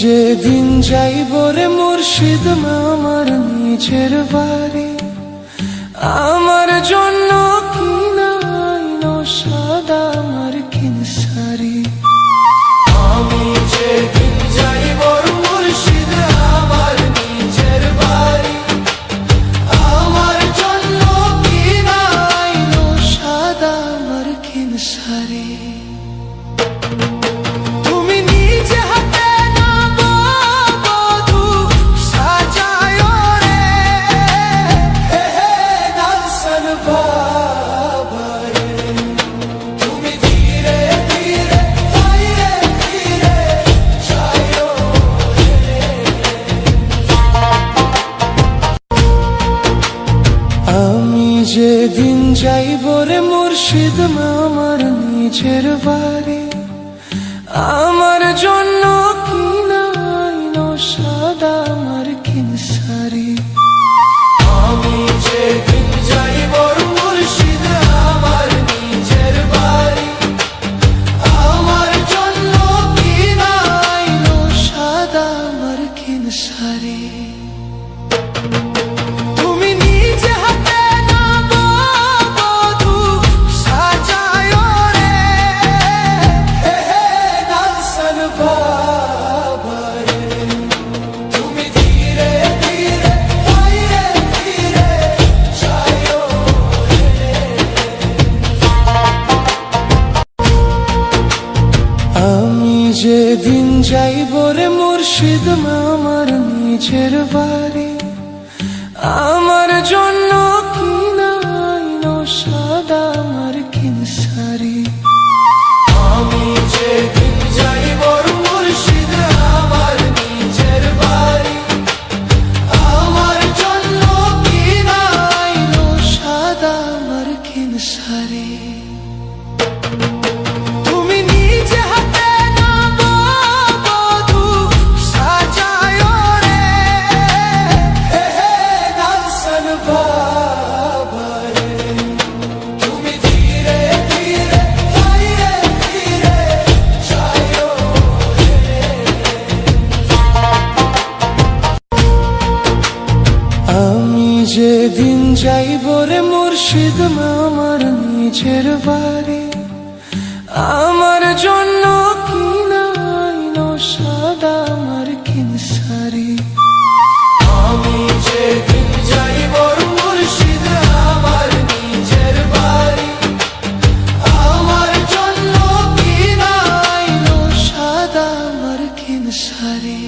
যেদিন যাইব রে মুর্শিদ আমার নিজের বাড়ি। আমার জন্য কিনা সাদা আমার কিনসারি আমি যেদিন যাইব রে মুর্শিদ মামার নিজের বাড়ি আমার জন্য যেদিন যাইব রে মুর্শিদ আমার নিজের বাড়ি। আমার জন্য সাদা আমার আমি যেদিন মুর্শিদ আমার নিজের বাড়ি। আমার জন্য কিনাই সাদা আমার আমি যে দিন যাইব রে মুর্শিদ আমার নিজের বাড়ি। আমার জন্য কিনাইনো সাদা আমার কিন সারে আমি যেদিন যাইব মুর্শিদ আমার নিজের বাড়ি। আমার জন্য কিনাইনো সাদা আমার কিন সারে